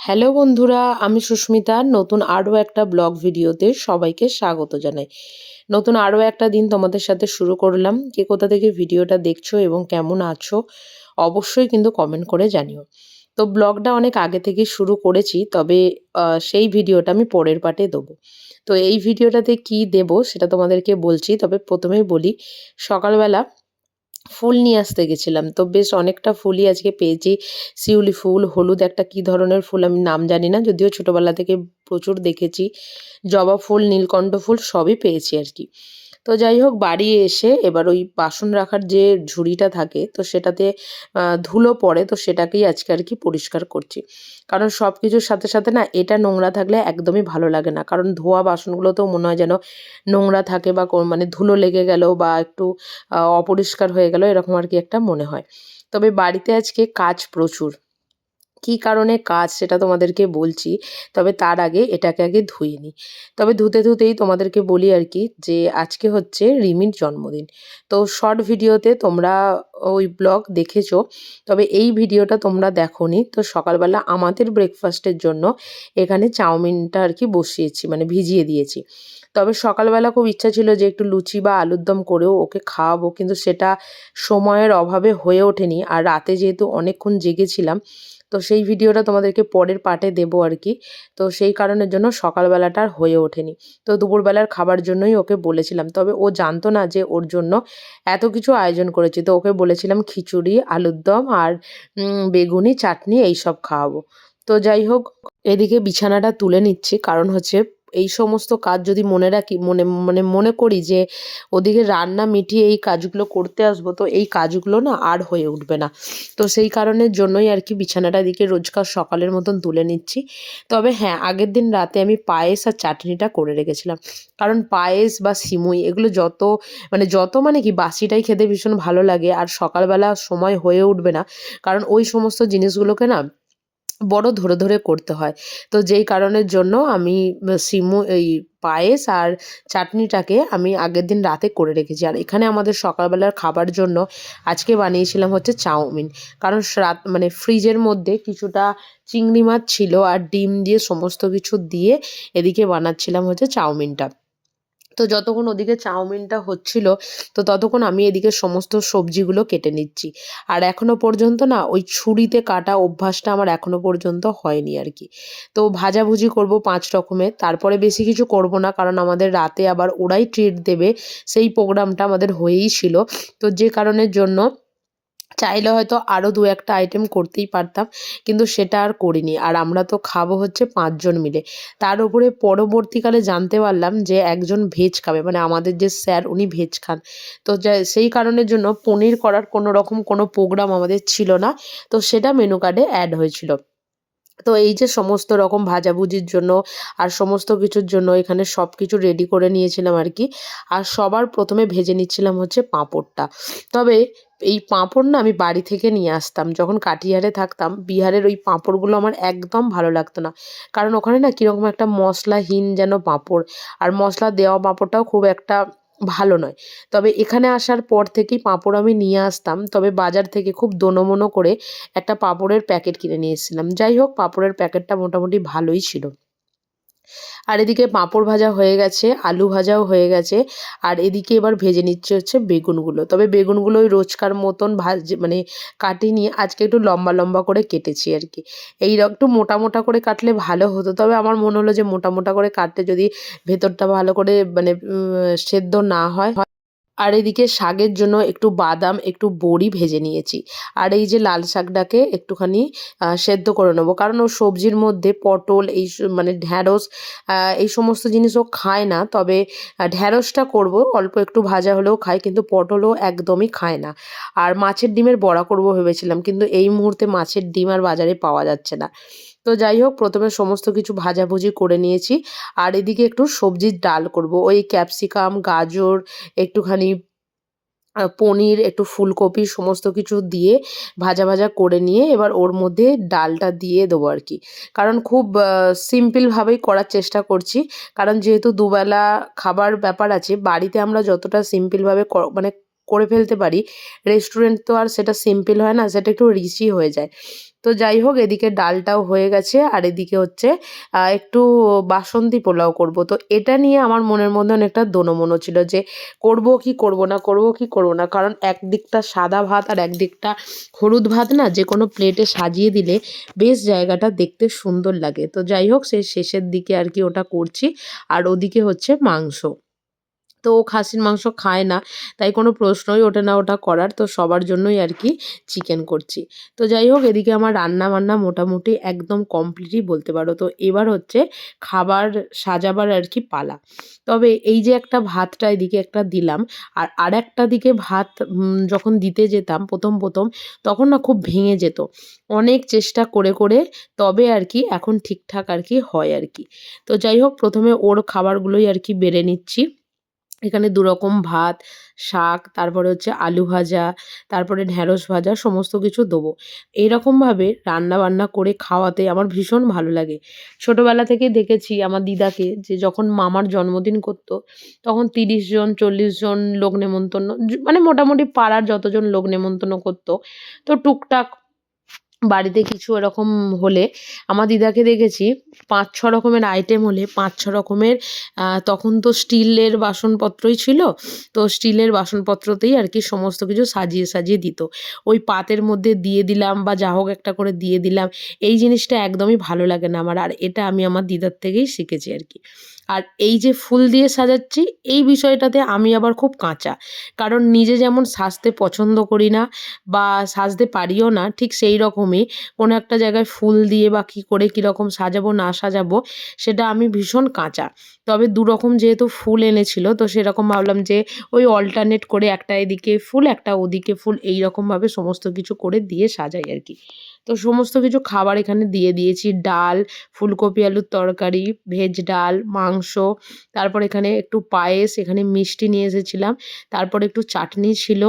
Hello বন্ধুরা, আমি সুস্মিতা। নতুন আরও একটা ব্লগ ভিডিওতে সবাইকে স্বাগত জানাই। নতুন আরও একটা দিন তোমাদের সাথে শুরু করলাম। কে কোথা থেকে ভিডিওটা দেখছ এবং কেমন আছো, অবশ্যই কিন্তু কমেন্ট করে জানিও। তো ব্লগটা অনেক আগে থেকে শুরু করেছি, তবে সেই ভিডিওটা আমি পরের পার্টে দেবো। তো এই ভিডিওটাতে কি দেব সেটা তোমাদেরকে বলছি, তবে প্রথমেই বলি, সকালবেলা ফুল নিয়ে আসতে গেছিলাম। তো বেশ অনেকটা ফুলই আজকে পেয়েছি। শিউলি ফুল, হলুদ, একটা কি ধরনের ফুল আমি নাম জানি না, যদিও ছোটোবেলা থেকে প্রচুর দেখেছি। জবা ফুল, নীলকণ্ঠ ফুল সবই পেয়েছি আর কি। তো যাই হোক, বাড়ি এসে এবার ওই বাসন রাখার যে ঝুড়িটা থাকে, তো সেটাতে ধুলো পড়ে, তো সেটাকেই আজকে আর কি পরিষ্কার করছি। কারণ সব কিছুর সাথে সাথে না, এটা নোংরা থাকলে একদমই ভালো লাগে না। কারণ ধোয়া বাসনগুলো তো মনে হয় যেন নোংরা থাকে বা মানে ধুলো লেগে গেল বা একটু অপরিষ্কার হয়ে গেল, এরকম আর কি একটা মনে হয়। তবে বাড়িতে আজকে কাজ প্রচুর। কী কারণে কাজ সেটা তোমাদেরকে বলছি, তবে তার আগে এটাকে আগে ধুয়ে নিই। তবে ধুতে ধুতেই তোমাদেরকে বলি আর কি যে, আজকে হচ্ছে রিমির জন্মদিন। তো শর্ট ভিডিওতে তোমরা ওই ব্লগ দেখেছ, তবে এই ভিডিওটা তোমরা দেখোনি। তো সকালবেলা আমাদের ব্রেকফাস্টের জন্য এখানে চাউমিনটা আর কি বসিয়েছি মানে ভিজিয়ে দিয়েছি। তবে সকালবেলা খুব ইচ্ছা ছিল যে, একটু লুচি বা আলুর দম করেও ওকে খাওয়াবো, কিন্তু সেটা সময়ের অভাবে হয়ে ওঠেনি। আর রাতে যেহেতু অনেকক্ষণ জেগেছিলাম তো সেই ভিডিওটা তোমাদেরকে পরের পার্টে দেবো আর কি। তো সেই কারণের জন্য সকালবেলাটা আর হয়ে ওঠেনি। তো দুপুরবেলার খাবার জন্যই ওকে বলেছিলাম। তবে ও জানতো না যে ওর জন্য এত কিছু আয়োজন করেছি। তো ওকে বলেছিলাম খিচুড়ি, আলুর দম আর বেগুনি, চাটনি, এইসব খাওয়াবো। তো যাই হোক, এদিকে বিছানাটা তুলে নিচ্ছি। কারণ হচ্ছে এই সমস্ত কাজ যদি মনে রাখি, মনে মানে মনে করি যে ওদিকে রান্না মিটিয়ে এই কাজগুলো করতে আসব, তো এই কাজগুলো না আর হয়ে উঠবে না। তো সেই কারণের জন্যই আর কি বিছানাটা দিকে রোজকার সকালের মতন তুলে নিচ্ছি। তবে হ্যাঁ আগের দিন রাতে আমি পায়েস আর চাটনিটা করে রেখেছিলাম। কারণ পায়েস বা সিমুই এগুলো যত মানে যত মানে কি বাসিটাই খেতে ভীষণ ভালো লাগে আর সকালবেলা সময় হয়ে উঠবে না। কারণ ওই সমস্ত জিনিসগুলোকে না বড় ধরে ধরে করতে হয়। তো যেই কারণের জন্য আমি সিমু, এই পায়েস আর চাটনিটাকে আমি আগের দিন রাতে করে রেখেছি। আর এখানে আমাদের সকালবেলার খাবার জন্য আজকে বানিয়েছিলাম হচ্ছে চাউমিন। কারণ রাত মানে ফ্রিজের মধ্যে কিছুটা চিংড়ি মাছ ছিল আর ডিম দিয়ে সমস্ত কিছু দিয়ে এদিকে বানাচ্ছিলাম হচ্ছে চাউমিনটা। তো যতক্ষণ ওদিকে চাউমিনটা হচ্ছিল, তো ততক্ষণ আমি এদিকে সমস্ত সবজিগুলো কেটে নিচ্ছি। আর এখনও পর্যন্ত না, ওই ছুরিতে কাটা অভ্যাসটা আমার এখনও পর্যন্ত হয়নি আর কি। তো ভাজাভুজি করব পাঁচ রকমের তারপরে বেশি কিছু করব না, কারণ আমাদের রাতে আবার ওরাই ট্রিট দেবে, সেই প্রোগ্রামটা আমাদের হয়েই ছিল। তো যে কারণের জন্য চাইলে হয়তো আরও দু একটা আইটেম করতেই পারতাম, কিন্তু সেটা আর করিনি। আর আমরা তো খাব হচ্ছে পাঁচজন মিলে। তার উপরে পরবর্তীকালে জানতে পারলাম যে একজন ভেজ খাবে মানে আমাদের যে স্যার উনি ভেজ খান। তো সেই কারণের জন্য পনির করার কোনো রকম কোনো প্রোগ্রাম আমাদের ছিল না। তো সেটা মেনু কার্ডে অ্যাড হয়েছিল। তো এই যে সমস্ত রকম ভাজাভুজির জন্য আর সমস্ত কিছুর জন্য এখানে সব কিছু রেডি করে নিয়েছিলাম আর কি আর সবার প্রথমে ভেজে নিচ্ছিলাম হচ্ছে পাঁপড়টা। তবে এই পাঁপড় না আমি বাড়ি থেকে নিয়ে আসতাম। যখন কাটিহারে থাকতাম, বিহারের ওই পাঁপড়গুলো আমার একদম ভালো লাগতো না। কারণ ওখানে না কীরকম একটা মশলাহীন যেন পাঁপড়। আর মশলা দেওয়া পাঁপড়টাও খুব একটা ভালো নয়। তবে এখানে আসার পর থেকেই পাঁপড় আমি নিয়ে আসতাম। তবে বাজার থেকে খুব দোনোমোনো করে একটা পাঁপড়ের প্যাকেট কিনে নিয়ে এসেছিলাম। যাই হোক, পাঁপড়ের প্যাকেটটা মোটামুটি ভালোই ছিল। আর এদিকে পাঁপড় ভাজা হয়ে গেছে, আলু ভাজাও হয়ে গেছে, আর এদিকে এবার ভেজে নিচ্ছে হচ্ছে বেগুনগুলো। তবে বেগুনগুলো ওই রোজকার মতন ভাজ মানে কাটিনি, আজকে একটু লম্বা লম্বা করে কেটেছি আর কি। এই একটু মোটা মোটা করে কাটলে ভালো হতো, তবে আমার মনে হলো যে মোটা মোটা করে কাটতে যদি ভেতরটা ভালো করে মানে সেদ্ধ না হয় আর এদিকে শাকের জন্য একটু বাদাম, একটু বড়ি ভেজে নিয়েছি। আর এই যে লাল শাকটাকে একটুখানি সেদ্ধ করে নেব। কারণ ও সবজির মধ্যে পটল, এই মানে ঢ্যাঁড়স এই সমস্ত জিনিসও খায় না। তবে ঢ্যাঁড়সটা করব, অল্প একটু ভাজা হলেও খায়, কিন্তু পটলও একদমই খায় না। আর মাছের ডিমের বড়া করব ভেবেছিলাম, কিন্তু এই মুহূর্তে মাছের ডিম আর বাজারে পাওয়া যাচ্ছে না। তো যাই হোক, প্রথমে সমস্ত কিছু ভাজাভুজি করে নিয়েছি। আর এদিকে একটু সবজির ডাল করব। ওই ক্যাপসিকাম, গাজর, একটুখানি পনির, একটু ফুলকপি সমস্ত কিছু দিয়ে ভাজা ভাজা করে নিয়ে এবার ওর মধ্যে ডালটা দিয়ে দেবো আর কি। কারণ খুব সিম্পলভাবেই করার চেষ্টা করছি। কারণ যেহেতু দুবেলা খাবার ব্যাপার আছে, বাড়িতে আমরা যতটা সিম্পলভাবে মানে করে ফেলতে পারি রেস্টুরেন্ট তো আর সেটা সিম্পল হয় না, সেটা একটু রিচি হয়ে যায়। তো যাই হোক, এদিকে ডালটাও হয়ে গেছে আর এদিকে হচ্ছে একটু বাসন্তী পোলাও করব। তো এটা নিয়ে আমার মনের মধ্যে অনেকটা দোনমনো ছিল যে, করব কি করব না, করব কি করব না? কারণ একদিকটা সাদা ভাত আর একদিকটা হলুদ ভাত না, যে কোনো প্লেটে সাজিয়ে দিলে বেশ জায়গাটা দেখতে সুন্দর লাগে। তো যাই হোক সেই শেষের দিকে আর কি ওটা করছি। আর ওদিকে হচ্ছে মাংস। তো ও খাসির মাংস খায় না, তাই কোনো প্রশ্নই ওঠে না ওটা করার, তো সবার জন্যই আর কি চিকেন করছি। তো যাই হোক, এদিকে আমার রান্না বান্না মোটামুটি একদম কমপ্লিটই বলতে পারো। তো এবার হচ্ছে খাবার সাজাবার আর কি পালা। তবে এই যে একটা ভাতটা এদিকে একটা দিলাম, আর আর একটা দিকে ভাত যখন দিতে যেতাম প্রথম প্রথম, তখন না খুব ভেঙে যেত। অনেক চেষ্টা করে করে তবে আর কি এখন ঠিকঠাক আর কি হয় আর কি। তো যাই হোক, প্রথমে ওর খাবারগুলোই আর কি বেড়ে নিচ্ছি। এখানে দুরকম ভাত, শাক, তারপরে হচ্ছে আলু ভাজা, তারপরে ঢ্যাঁড়স ভাজা, সমস্ত কিছু দেবো। এইরকমভাবে রান্না বান্না করে খাওয়াতে আমার ভীষণ ভালো লাগে। ছোটোবেলা থেকে দেখেছি আমার দিদাকে যে যখন মামার জন্মদিন করতো, তখন তিরিশ জন, চল্লিশ জন লোক নেমন্তন্ন মানে মোটামুটি পাড়ার যতজন লোক নেমন্তন্ন করতো, তো টুকটাক বাড়িতে কিছু এরকম হলে, আমার দিদাকে দেখেছি, পাঁচ, ছ রকমের আইটেম হলে, পাঁচ, ছ রকমের তখন তো স্টিলের বাসনপত্রই ছিল, তো স্টিলের বাসনপত্রতেই আর কি সমস্ত কিছু সাজিয়ে সাজিয়ে দিত। ওই পাতের মধ্যে দিয়ে দিলাম বা যা হোক একটা করে দিয়ে দিলাম, এই জিনিসটা একদমই ভালো লাগে না আমার, আর এটা আমি আমার দিদার থেকেই শিখেছি আর কি। আর এই যে ফুল দিয়ে সাজাচ্ছি, এই বিষয়টাতে আমি আবার খুব কাঁচা। কারণ নিজে যেমন সাজতে পছন্দ করি না বা সাজতে পারিও না, ঠিক সেই রকমই কোনো একটা জায়গায় ফুল দিয়ে বা কী করে কীরকম সাজাবো, না সাজাবো, সেটা আমি ভীষণ কাঁচা। তবে দু রকম যেহেতু ফুল এনেছিল, তো সেরকম ভাবলাম যে ওই অল্টারনেট করে একটা এদিকে ফুল, একটা ওদিকে ফুল এই রকমভাবে সমস্ত কিছু করে দিয়ে সাজাই আর কি। তো সমস্ত কিছু খাবার এখানে দিয়ে দিয়েছি। ডাল, ফুলকপি, আলুর তরকারি, ভেজ ডাল, মাংস, তারপর এখানে একটু পায়েস, এখানে মিষ্টি নিয়ে এসেছিলাম। তারপর একটু চাটনি ছিল।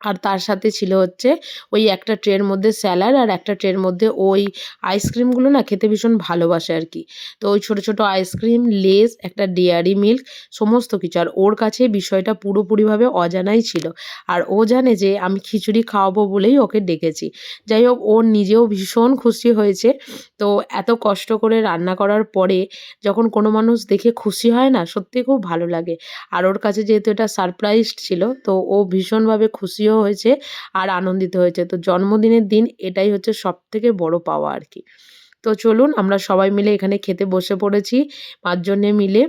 আর তার সাথে ছিল হচ্ছে ওই একটা ট্রের মধ্যে স্যালাড আর একটা ট্রের মধ্যে ওই আইসক্রিমগুলো না খেতে ভীষণ ভালোবাসে আর কি। তো ওই ছোটো ছোটো আইসক্রিম লেস, একটা ডেয়ারি মিল্ক সমস্ত কিছু। আর ওর কাছে বিষয়টা পুরোপুরিভাবে অজানাই ছিল। আর ও জানে যে আমি খিচুড়ি খাওয়াবো বলেই ওকে ডেকেছি। যাই হোক, ও নিজেও ভীষণ খুশি হয়েছে। তো এত কষ্ট করে রান্না করার পরে যখন কোনো মানুষ দেখে খুশি হয় না সত্যি খুব ভালো লাগে। আর ওর কাছে যেহেতু এটা সারপ্রাইজ ছিল, তো ও ভীষণভাবে খুশিও হয়েছে আর আনন্দিত হয়েছে। তো জন্মদিনের দিন এটাই হচ্ছে সব থেকে বড় পাওয়া আর কি। তো চলুন আমরা সবাই মিলে এখানে খেতে বসে পড়েছি, পাঁচজনে মিলে।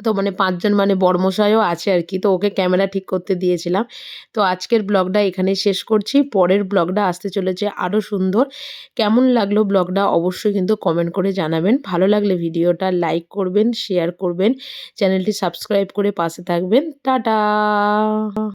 তো মানে পাঁচজন মানে বর্মশাইও আছে আর কি। তো ওকে ক্যামেরা ঠিক করতে দিয়েছিলাম। তো আজকের ব্লগটা এখানে শেষ করছি। পরের ব্লগটা আসতে চলেছে আরও সুন্দর। কেমন লাগল ব্লগটা অবশ্যই কিন্তু কমেন্ট করে জানাবেন। ভালো লাগলে ভিডিওটা লাইক করবেন, শেয়ার করবেন। চ্যানেলটি সাবস্ক্রাইব করে পাশে থাকবেন। টাটা!